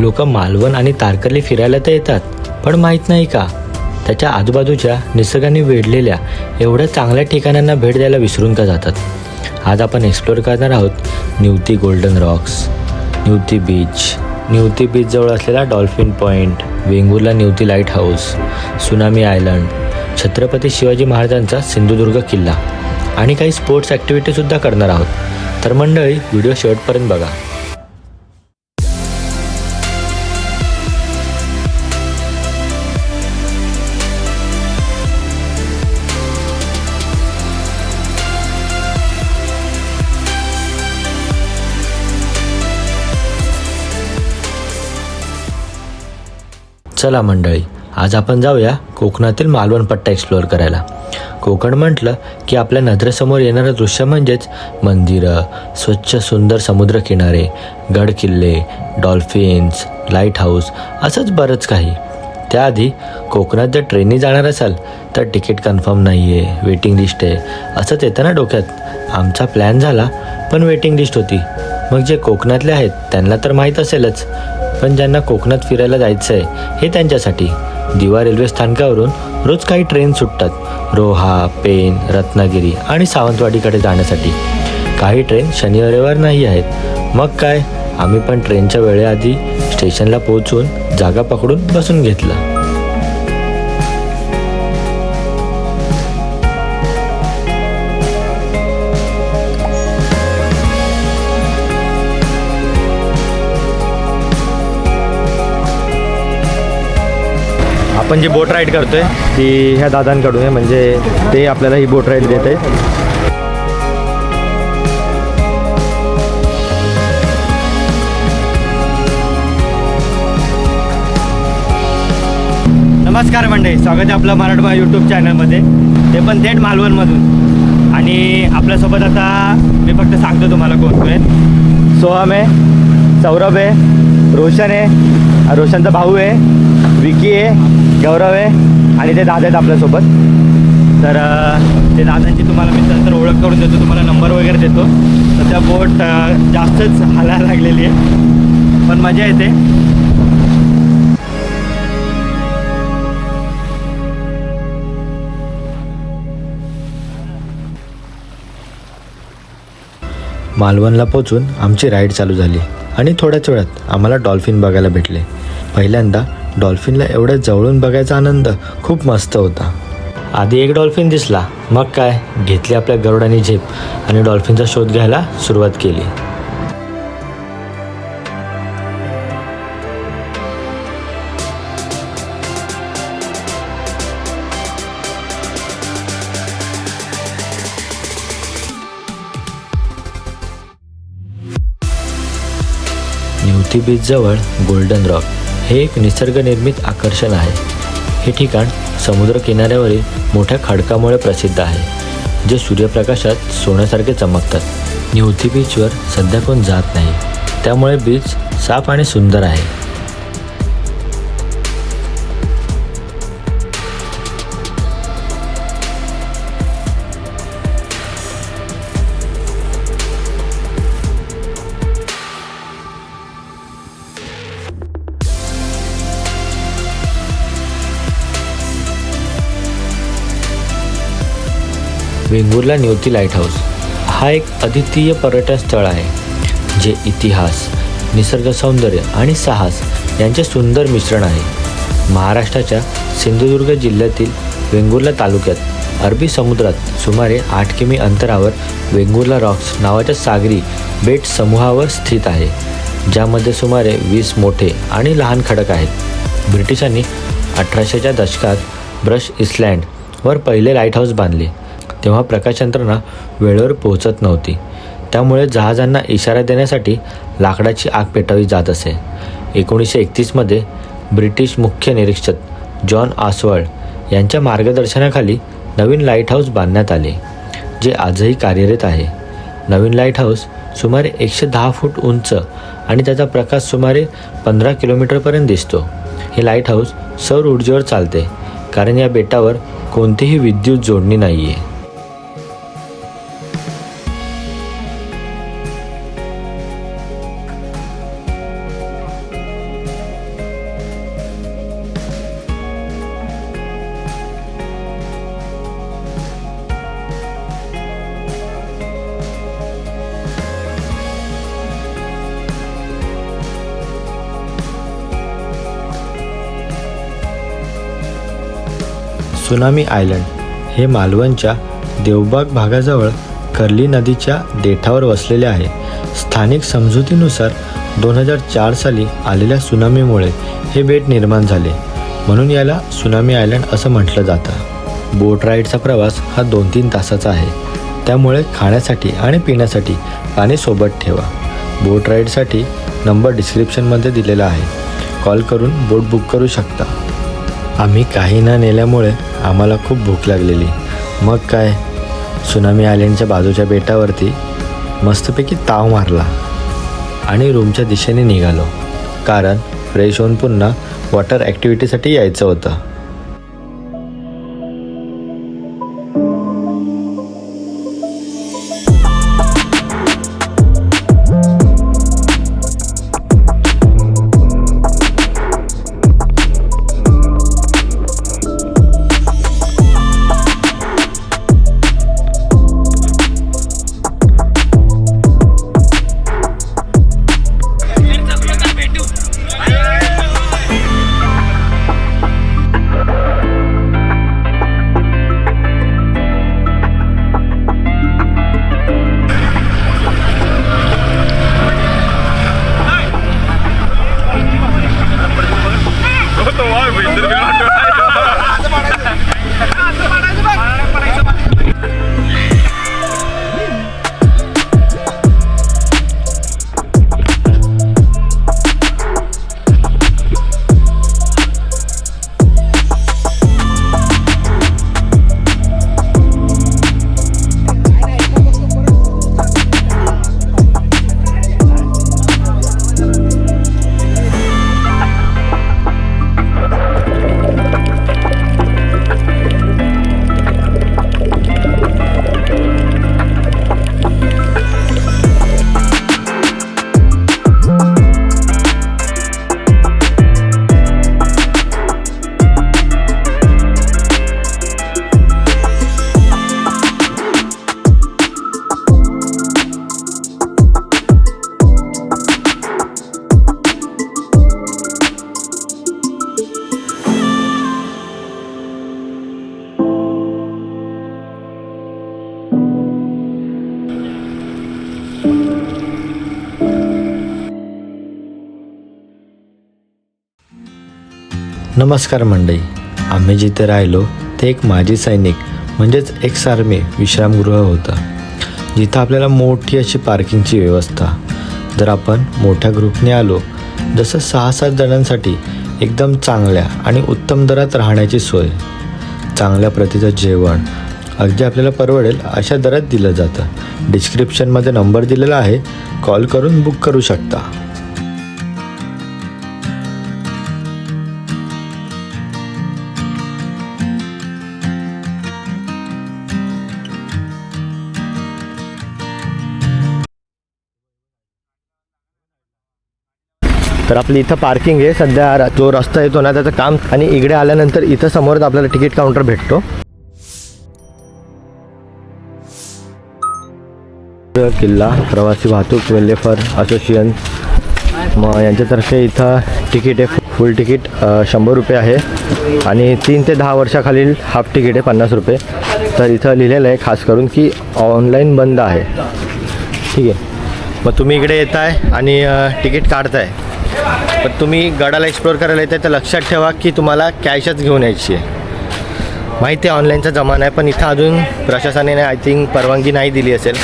लोक मालवण आणि तारकर्ली फिरायला तर येतात पण माहीत नाही का? त्याच्या आजूबाजूच्या निसर्गाने वेढलेल्या एवढ्या चांगल्या ठिकाणांना भेट द्यायला विसरून का जातात? आज आपण एक्सप्लोअर करणार आहोत Nivati golden rocks Nivati beach Nivati बीचजवळ असलेला dolphin point Vengurla Nivati lighthouse tsunami island Chhatrapati Shivaji महाराजांचा सिंधुदुर्ग किल्ला आणि काही स्पोर्ट्स ॲक्टिव्हिटीसुद्धा करणार आहोत. तर मंडळी व्हिडिओ शेवटपर्यंत बघा. चला मंडळी आज आपण जाऊया कोकणातील मालवण पट्टा एक्सप्लोअर करायला. कोकण म्हटलं की आपल्या नजरेसमोर येणारं दृश्य म्हणजेच मंदिरं स्वच्छ सुंदर समुद्रकिनारे गड किल्ले डॉल्फिन्स लाइट हाऊस असंच बरंच काही. त्याआधी कोकणात जर ट्रेनने जाणार असाल तर तिकीट कन्फर्म नाही आहे वेटिंग लिस्ट आहे असंच येतं ना डोक्यात. आमचा प्लॅन झाला पण वेटिंग लिस्ट होती. मग जे कोकणातले आहेत त्यांना तर माहीत असेलच. पण ज्यांना कोकणात फिरायला जायचं आहे हे त्यांच्यासाठी. दिवा रेल्वे स्थानकावरून रोज काही ट्रेन सुटतात. रोहा पेन रत्नागिरी आणि सावंतवाडीकडे जाण्यासाठी. काही ट्रेन शनि रविवार नाही आहेत. मग काय? आम्ही पण ट्रेनच्या वेळेआधी स्टेशनला पोहोचून जागा पकडून बसून घेतलं. आपण जी बोट राईड करतोय ती ह्या दादांकडून आहे. म्हणजे ते आपल्याला ही बोट राईड देत आहे नमस्कार मंडळी स्वागत आहे आपलं मराठवा यूट्यूब चॅनलमध्ये ते पण थेट मालवणमधून. आणि आपल्यासोबत आता मी फक्त सांगतो तुम्हाला कोण कोण आहेत. सोहम आहे सौरभ आहे रोशन आहे. रोशनचा भाऊ आहे विकी आहे. गौरव आहे आणि ते दादा आहेत आपल्यासोबत. तर ते दादांची तुम्हाला मी नंतर ओळख करून देतो तुम्हाला नंबर वगैरे देतो. तर त्या बोट जास्तच हालायला लागलेली आहे. पण मजा येते. मालवणला पोचून आमची राईड चालू झाली आणि थोड्याच वेळात आम्हाला डॉल्फिन बघायला भेटले. पहिल्यांदा डॉल्फिनला एवढ्या जवळून बघायचा आनंद खूप मस्त होता. आधी एक डॉल्फिन दिसला मग काय? घेतली आपल्या गरुडाने झेप आणि डॉल्फिनचा शोध घ्यायला सुरुवात केली. निवती बीचजवळ गोल्डन रॉक. हे एक निसर्गनिर्मित आकर्षण आहे. हे ठिकाण समुद्रकिनाऱ्यावरील मोठ्या खडकामुळे प्रसिद्ध आहे जे सूर्यप्रकाशात सोन्यासारखे चमकतात. निवती बीचवर सध्या कोण जात नाही. त्यामुळे बीच साफ आणि सुंदर आहे. वेंगुर्ला निवती लाइट हाऊस हा एक अद्वितीय पर्यटन स्थळ आहे जे इतिहास निसर्ग सौंदर्य आणि साहस यांचे सुंदर मिश्रण आहे. महाराष्ट्राच्या सिंधुदुर्ग जिल्ह्यातील वेंगुर्ला तालुक्यात अरबी समुद्रात सुमारे आठ किमी अंतरावर वेंगुर्ला रॉक्स नावाच्या सागरी बेट समूहावर स्थित आहे ज्यामध्ये सुमारे वीस मोठे आणि लहान खडक आहेत. ब्रिटिशांनी अठराशेच्या दशकात ब्रश इस्लँडवर पहिले लाइट हाऊस बांधले. तेव्हा प्रकाशयंत्रणा वेळेवर पोहोचत नव्हती. त्यामुळे जहाजांना इशारा देण्यासाठी लाकडाची आग पेटावी जात असे. एकोणीसशे एकतीसमध्ये ब्रिटिश मुख्य निरीक्षक जॉन आसवळ यांच्या मार्गदर्शनाखाली नवीन लाइट हाऊस बांधण्यात आले जे आजही कार्यरत आहे. नवीन लाइट हाऊस सुमारे एकशे दहा फूट उंच आणि त्याचा प्रकाश सुमारे पंधरा किलोमीटरपर्यंत दिसतो. हे लाइट हाऊस सौर ऊर्जेवर चालते कारण या बेटावर कोणतीही विद्युत जोडणी नाही आहे सुनामी आयलंड हे मालवणच्या देवबाग भागाजवळ कर्ली नदीच्या देठावर वसलेले आहे. स्थानिक समजुतीनुसार दोन हजार चार साली आलेल्या सुनामीमुळे हे बेट निर्माण झाले. म्हणून याला सुनामी आयलंड असं म्हटलं जातं. बोट राईडचा प्रवास हा दोन तीन तासाचा आहे. त्यामुळे खाण्यासाठी आणि पिण्यासाठी पाणी सोबत ठेवा. बोट राईडसाठी नंबर डिस्क्रिप्शनमध्ये दिलेला आहे. कॉल करून बोट बुक करू शकता. आम्ही काही न नेल्यामुळे आम्हाला खूप भूक लागलेली. मग काय? सुनामी आयलंडच्या बाजूच्या बेटावरती मस्तपैकी ताव मारला आणि रूमच्या दिशेने निघालो. कारण फ्रेश होऊन पुन्हा वॉटर ॲक्टिव्हिटीसाठी यायचं होतं. नमस्कार मंडई आम्ही जिथे राहिलो ते एक माजी सैनिक म्हणजेच एक्स आर्मी विश्रामगृह होतं. जिथं आपल्याला मोठी अशी पार्किंगची व्यवस्था. जर आपण मोठ्या ग्रुपने आलो जसं सहा सात जणांसाठी एकदम चांगल्या आणि उत्तम दरात राहण्याची सोय. चांगल्या प्रतीचं जेवण अगदी आपल्याला परवडेल अशा दरात दिलं जातं. डिस्क्रिप्शनमध्ये नंबर दिलेला आहे. कॉल करून बुक करू शकता. तर आपली इथं पार्किंग आहे. सध्या जो रस्ता येतो ना त्याचं काम आणि इकडे आल्यानंतर इथं समोरच आपल्याला तिकीट काउंटर भेटतो. किल्ला प्रवासी वाहतूक वेल्लेफर असोसिएशन मग यांच्यातर्फे इथं तिकीट आहे फुल तिकीट शंभर रुपये आहे. आणि तीन ते दहा वर्षाखालील हाफ तिकीट आहे पन्नास रुपये. तर इथं लिहिलेलं आहे खास करून की ऑनलाईन बंद आहे. ठीक आहे. मग तुम्ही इकडे येत आहे आणि तिकीट काढताय. पण तुम्ही गडाला एक्सप्लोअर करायला येते तर लक्षात ठेवा की तुम्हाला कॅशच घेऊन यायची आहे. माहिती आहे ऑनलाईनचा जमाना आहे पण इथं अजून प्रशासनाने आय थिंक परवानगी नाही दिली असेल.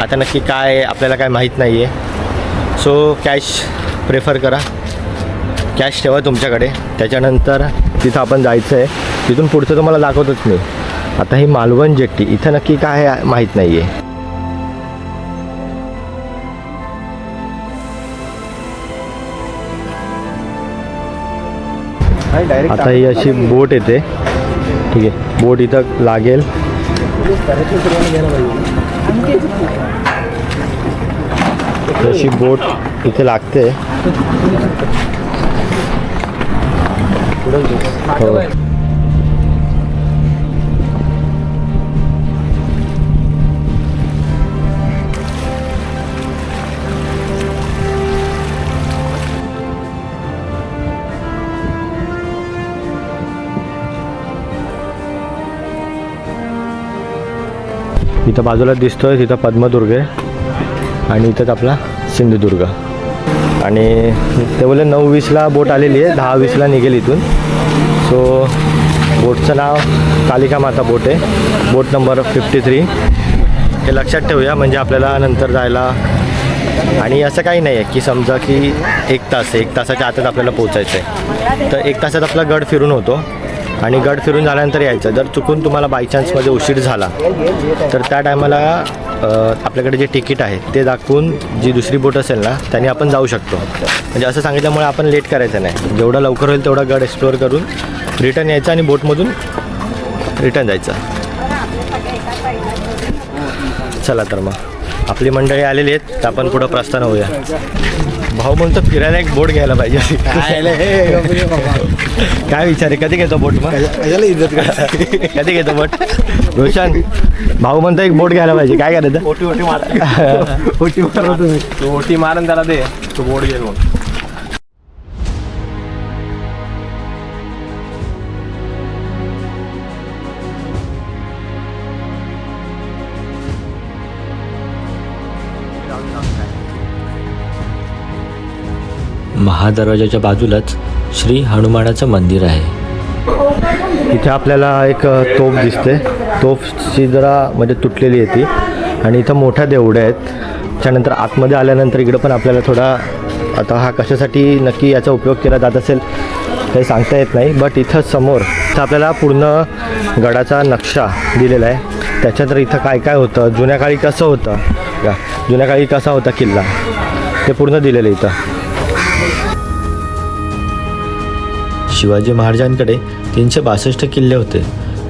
आता नक्की काय आहे, आपल्याला काय माहीत नाही आहे सो कॅश प्रेफर करा. कॅश ठेवा तुमच्याकडे. त्याच्यानंतर तिथं आपण जायचं आहे तिथून पुढचं तुम्हाला दाखवतोच मी. आता ही मालवण जेट्टी इथं नक्की काय आहे माहीत नाही आहे आता ही अशी बोट येते. ठीक आहे. बोट इथं लागेल. अशी बोट इथे लागते. हो. इथं बाजूला दिसतोय तिथं पद्मदुर्ग आहे. आणि इथंच आपला सिंधुदुर्ग. आणि ते बोलले नऊ वीसला बोट आलेली आहे दहा वीसला निघेल इथून. सो बोटचं नाव कालिका माता बोट आहे. बोट नंबर फिफ्टी थ्री हे लक्षात ठेवूया म्हणजे आपल्याला नंतर जायला. आणि असं काही नाही आहे की समजा की एक तास एक तासाच्या आतच आपल्याला पोचायचं आहे. तर एक तासात आपला गड फिरून होतो. आणि गड फिरून झाल्यानंतर यायचं. जर चुकून तुम्हाला बायचान्समध्ये उशीर झाला तर त्या टायमाला आपल्याकडे जे तिकीट आहे ते दाखवून जी दुसरी बोट असेल ना त्याने आपण जाऊ शकतो. म्हणजे असं सांगितल्यामुळे आपण लेट करायचं नाही. जेवढं लवकर होईल तेवढा गड एक्सप्लोअर करून रिटर्न यायचं आणि बोटमधून रिटर्न जायचं. चला तर मग. आपली मंडळी आलेली आहेत तर आपण पुढं प्रस्थान होऊया. भाऊ म्हणतो फिरायला एक बोट घ्यायला पाहिजे. काय? विचार आहे? कधी घेतो बोट मग? कधी घेतो बोट? रोशन भाऊ म्हणतो एक बोट घ्यायला पाहिजे. काय करायचं ओटी ओटी मार ओटी मारतो तुम्ही. तू ओटी मारून त्याला दे. तू बोर्ड घेईल मग महादरवाजाच्या बाजूलाच श्री हनुमानाचं मंदिर आहे. इथे आपल्याला एक तोफ दिसते. तोफची जरा म्हणजे तुटलेली आहे ती. आणि इथं मोठ्या देवड्या आहेत. त्यानंतर आतमध्ये आल्यानंतर इकडं पण आपल्याला थोडा आता हा कशासाठी नक्की याचा उपयोग केला जात असेल काही सांगता येत नाही. बट इथं समोर इथं आपल्याला पूर्ण गडाचा नक्षा दिलेला आहे. त्याच्यात इथं काय काय होतं? जुन्या काळी कसं होतं? का जुन्या काळी कसा होता किल्ला? ते पूर्ण दिलेलं इथं. शिवाजी महाराजांकडे तीनशे बासष्ट किल्ले होते.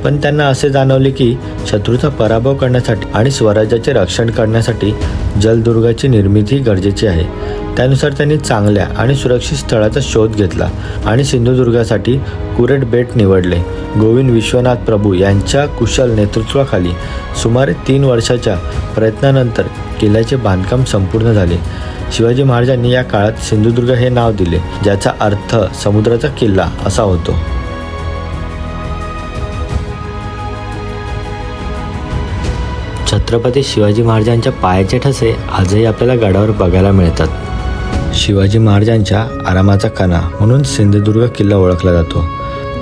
पण त्यांना असे जाणवले की शत्रूचा पराभव करण्यासाठी आणि स्वराज्याचे रक्षण करण्यासाठी जलदुर्गाची निर्मिती गरजेची आहे. त्यानुसार त्यांनी चांगल्या आणि सुरक्षित स्थळाचा शोध घेतला आणि सिंधुदुर्गासाठी कुरेट बेट निवडले. गोविंद विश्वनाथ प्रभू यांच्या कुशल नेतृत्वाखाली सुमारे तीन वर्षाच्या प्रयत्नानंतर किल्ल्याचे बांधकाम संपूर्ण झाले. शिवाजी महाराजांनी या काळात सिंधुदुर्ग हे नाव दिले ज्याचा अर्थ समुद्राचा किल्ला असा होतो. छत्रपती शिवाजी महाराजांच्या पायाचे ठसे आजही आपल्याला गडावर बघायला मिळतात. शिवाजी महाराजांच्या आरामाचा कणा म्हणून सिंधुदुर्ग किल्ला ओळखला जातो.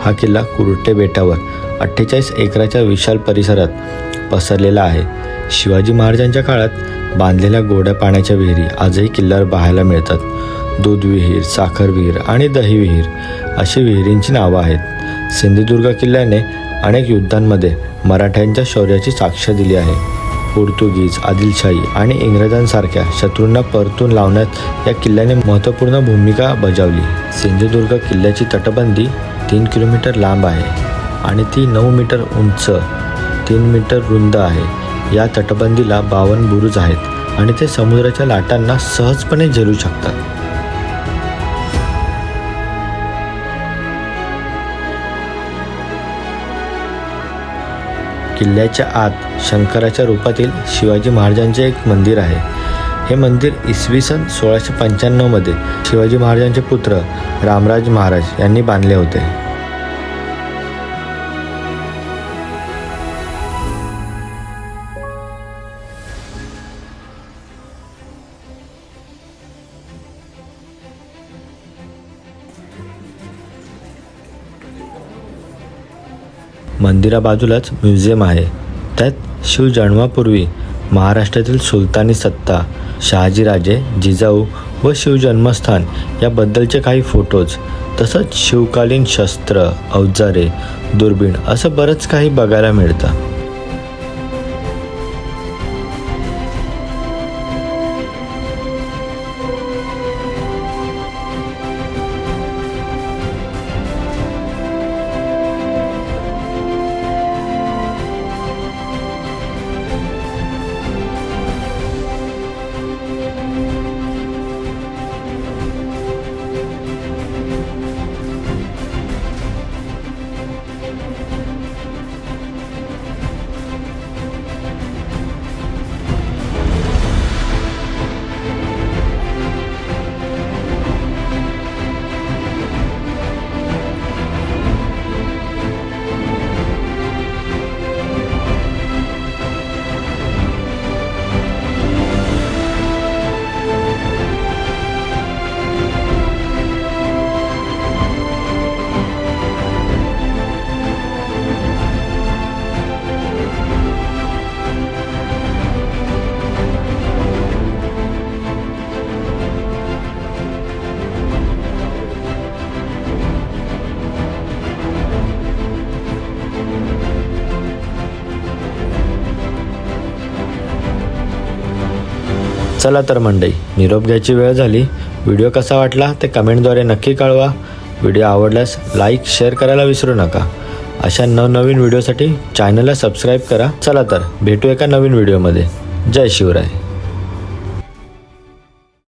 हा किल्ला कुरुटे बेटावर अठ्ठेचाळीस एकराच्या विशाल परिसरात पसरलेला आहे. शिवाजी महाराजांच्या काळात बांधलेल्या गोड्या पाण्याच्या विहिरी आजही किल्ल्यावर पाहायला मिळतात. दूध विहीर साखर विहीर आणि दही विहीर अशी विहिरींची नावं आहेत. सिंधुदुर्ग किल्ल्याने अनेक युद्धांमध्ये मराठ्यांच्या शौर्याची साक्ष दिली आहे. पोर्तुगीज आदिलशाही आणि इंग्रजांसारख्या शत्रूंना परतून लावण्यात या किल्ल्याने महत्त्वपूर्ण भूमिका बजावली. सिंधुदुर्ग किल्ल्याची तटबंदी तीन किलोमीटर लांब आहे आणि ती नऊ मीटर उंच तीन मीटर रुंद आहे. या तटबंदीला बावन्न बुरुज आहेत आणि ते समुद्राच्या लाटांना सहजपणे झेलू शकतात. किल्ल्याच्या आत शंकराच्या रूपातील शिवाजी महाराजांचे एक मंदिर आहे. हे मंदिर इसवी सन सोळाशे पंच्याण्णवमध्ये शिवाजी महाराजांचे पुत्र रामराज महाराज यांनी बांधले होते. मंदिराबाजूलाच म्युझियम आहे. त्यात शिव जन्मापूर्वी महाराष्ट्रातील सुलतानी सत्ता शहाजीराजे जिजाऊ व शिवजन्मस्थान याबद्दलचे काही फोटोज तसंच शिवकालीन शस्त्र अवजारे दुर्बीण असं बरंच काही बघायला मिळतं. चला तर मंडई निरोप घ्यायची वेळ झाली. व्हिडिओ कसा वाटला ते कमेंटद्वारे नक्की कळवा. व्हिडिओ आवडल्यास लाईक शेअर करायला विसरू नका. अशा नवनवीन व्हिडिओसाठी चॅनलला सबस्क्राईब करा. चला तर भेटू एका नवीन व्हिडिओमध्ये. जय शिवराय.